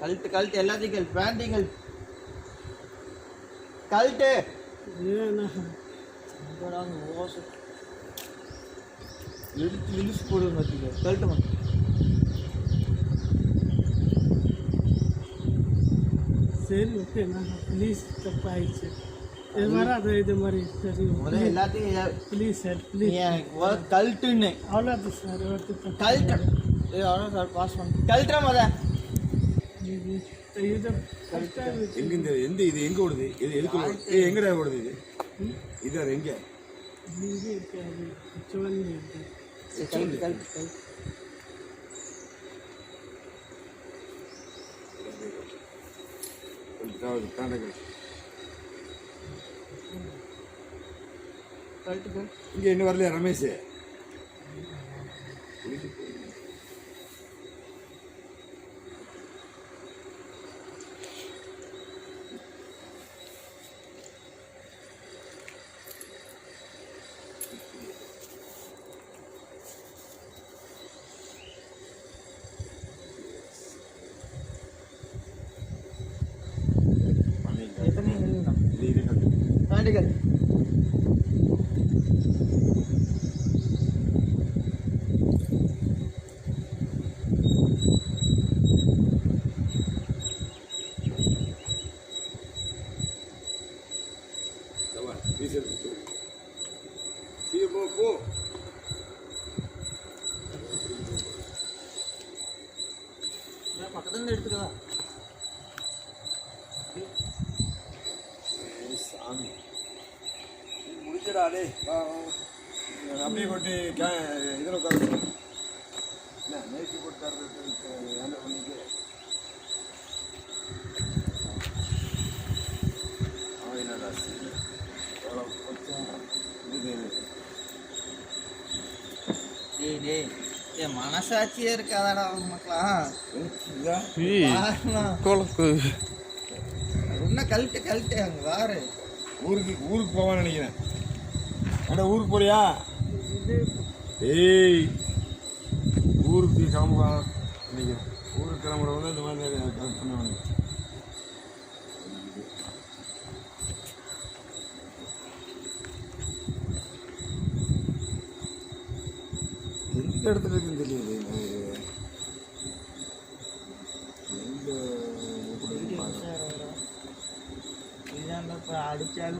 கழட்டு கழட்டு எல்லாத்தையும் கழட்டு பேண்டையும் கழட்டு கழட்டு ஏன்னா இங்கடா அங்க ஓசை இழுத்து இழுச்சு போடுங்க பார்த்திங்க கழட்டுமா சரி ஓகே நான் ப்ளீஸ் தப்பாயிடுச்சு இது வராது இது மாதிரி சரி முதல்ல எல்லாத்தையும் ஏ- ப்ளீஸ் சார் நீ ப்ளீஸ் எனக்கு முதல்ல கழட்டுன்னு அவ்வளோது சார் ஒருத்தர் தப்பு. கழட்டு ஏ அவ்வளோ சார் பாஸ் பண்ணு கழட்டுற முத எங்க இந்த எந்த இது எங்க ஓடுது? இது எதுக்கு ஏ எங்கடா ஓடுது இது? இது அது எங்க? இங்க இருக்காது வரலையா ரமேஷ் ஏ, கழட்டு கழட்டு கழட்டு தாண்டங்கள் கழட்டு கழட்டு இங்க என்ன வரலையா ரமேஷ் எத்தனை நில்லுண்ணா இது இது கட்டு. பேண்ட்டு கழட்டு இந்த நீ முடிஞ்சடா டேய் வா வா, வா. இங்க அப்படியே கொண்டு கே இதில் உட்காந்து என்ன நேற்று போட்டு தர்றது என்ன அவன் என்னடா சரி எவ்வளோ இது டேய் டேய் ஏ மனசாட்சியே இருக்காதாடா மக்களாம் என்ன கழட்டு கழட்டு அங்க வாரு. ஊருக்கு ஊருக்கு போவான்னு நினைக்கிறேன். அட ஊருக்கு போறியா? ஏய் ஊருக்கு கிளம்புவா. நினைக்கிறேன் ஊருக்கு கிளம்புறவங்க இந்த மாதிரி கரெக்ட் பண்ணுவாங்க எந்த இடத்துல இருக்குன்னு தெரியுது எந்த இதுதான் இப்ப அடிச்சாலும்